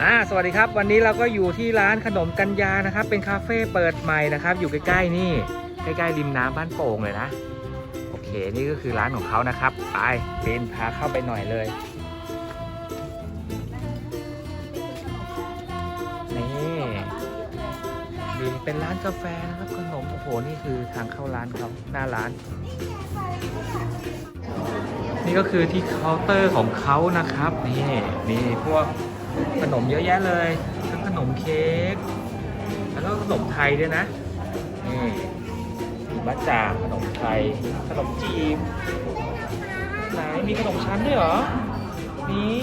อ่าสวัสดีครับ วันนี้เราก็อยู่ที่ร้านขนมกัญญานะครับ เป็นคาเฟ่เปิดใหม่นะครับ อยู่ใกล้ๆนี่ ใกล้ๆริมน้ำบ้านโป่งเลยนะ โอเค นี่ก็คือร้านของเขานะครับ ไปเป็นพาเข้าไปหน่อยเลย นี่ดีเป็นร้านกาแฟนะครับขนม โอ้โห นี่คือทางเข้าร้านเขาหน้าร้าน นี่ก็คือที่เคาน์เตอร์ของเขานะครับ นี่มีพวกขนมเยอะแยะเลย ทั้งขนมเค้กแล้วก็ขนมไทยด้วยนะนี่มีบัจจางขนมไทยขนมจีบไหนมีขนมชั้นด้วยเหรอนี่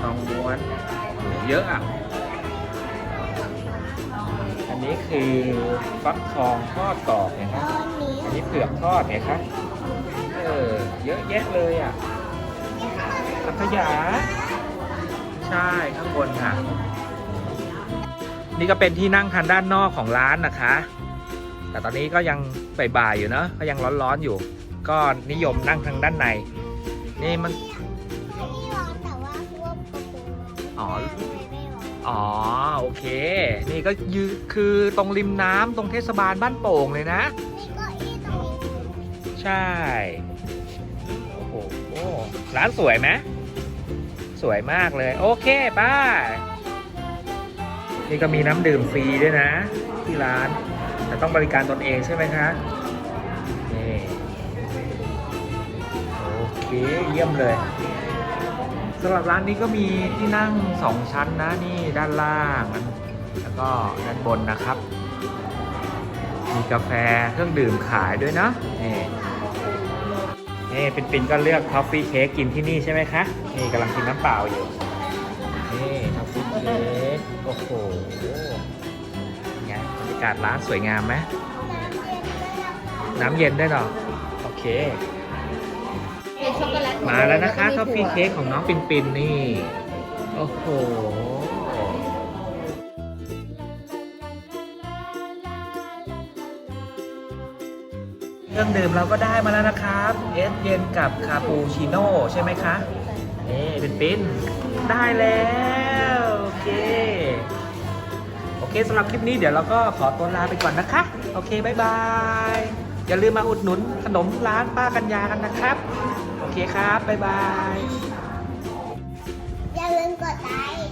ทองม้วนเยอะอะอันนี้คือฟักทองทอดกรอบเห็นไหมตอนนี้อันนี้เผือกทอดเห็นไหมเออ เยอะแยะเลยอะสังขยา ใช่ข้างบนค่ะ นี่ก็เป็นที่นั่งทางด้านนอกของร้านนะคะ แต่ตอนนี้ก็ยังบ่ายๆอยู่เนอะก็ยังร้อนๆอยู่ ก็นิยมนั่งทางด้านใน นี่มันไม่ร้อนแต่ว่าพวกประตูอ๋อไม่ร้อนอ๋อโอเค นี่ก็ยืคือตรงริมน้ำตรงเทศบาลบ้านโป่งเลยนะมีเก้าอี้ตรงนี้ใช่โอ้โห ร้านสวยไหมสวยมากเลย โอเคป้านี่ก็มีน้ำดื่มฟรีด้วยนะ ที่ร้าน แต่ต้องบริการตนเองใช่ไหมคะนี่โอเคเยี่ยมเลยสำหรับร้านนี้ก็มีที่นั่งสองชั้นนะนี่ด้านล่าง แล้วก็ด้านบนนะครับ มีกาแฟเครื่องดื่มขายด้วยนะนี่ นี่ปินปินก็เลือกทอฟฟี่เค้กกินที่นี่ใช่ไหมคะ นี่กำลังกินน้ำเปล่าอยู่ นี่ทอฟฟี่เค้กโอ้โหไงบรรยากาศร้านสวยงามไหมน้ำเย็นด้วยนะคะน้ำเย็นได้วยเหรอ โอเคเป็นช็อกโกแลตมาแล้วนะคะทอฟฟี่เค้กของน้องปินปินนี่ โอ้โห เครื่องดื่มเราก็ได้มาแล้วนะครับ เอสเย็นกับคาปูชิโน่ใช่ไหมคะนี่เป็นปิ้นได้แล้วโอเคโอเคสำหรับคลิปนี้เดี๋ยวเราก็ขอตัวลาไปก่อนนะคะ โอเคบายบายอย่าลืมมาอุดหนุนขนมร้านป้ากัญญากันนะครับ โอเคครับบายบายอย่าลืมกดไลค์